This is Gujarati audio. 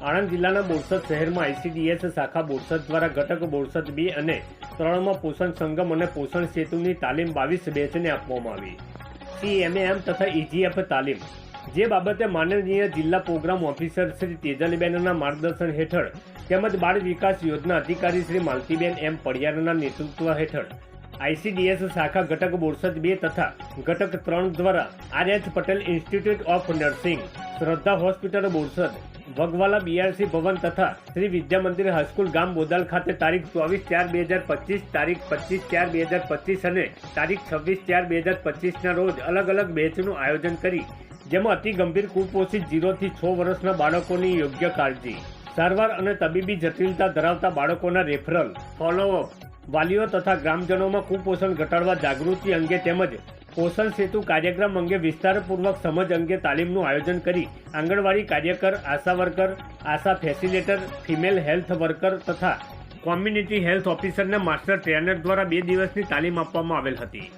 આણંદ જિલ્લાના બોરસદ શહેરમાં આઈસીડીએસ શાખા બોરસદ દ્વારા ઘટક બોરસદ બે અને ત્રણમાં પોષણ સંગમ અને પોષણ સેતુની તાલીમ બાવીસ બેચને આપવામાં આવી. સીએમએમ તથા ઇજીએફ તાલીમ. જે બાબતે માનનીય જિલ્લા પ્રોગ્રામ ઓફિસર શ્રી તેજલબેનના માર્ગદર્શન હેઠળ તેમજ બાળ વિકાસ યોજના અધિકારી શ્રી માલતીબેન એમ પડિયારના નેતૃત્વ હેઠળ આઈસીડીએસ શાખા ઘટક બોરસદ બે તથા ઘટક ત્રણ દ્વારા R H Patel institute of nursing Shraddha hospital Borsad વગવાલા BRC ભવન તથા શ્રી વિદ્યા મંદિર હાઈસ્કૂલ ગામ બોદાલ ખાતે તારીખ ચોવીસ ચાર બે હજાર પચીસ, તારીખ પચીસ ચાર બે હજાર પચીસ અને તારીખ છવ્વીસ ચાર બે હજાર પચીસના રોજ અલગ અલગ બેચનું આયોજન કરી, જેમાં અતિ ગંભીર કુપોષિત જીરોથી છ વર્ષના બાળકોની યોગ્ય કાળજી. સારવાર અને તબીબી જટિલતા ધરાવતા બાળકોના રેફરલ, ફોલોઅપ, વાલીઓ તથા ગ્રામજનોમાં કુપોષણ ઘટાડવા જાગૃતિ અંગે તેમજ પોષણ સેતુ કાર્યક્રમ અંગે વિસ્તારપૂર્વક સમજ અંગે તાલીમનું આયોજન કરી આંગણવાડી કાર્યકર, ASHA worker, ASHA facilitator, female health worker તથા કોમ્યુનિટી હેલ્થ ઓફિસરના માસ્ટર ટ્રેનર દ્વારા બે દિવસની તાલીમ આપવામાં આવેલ હતી.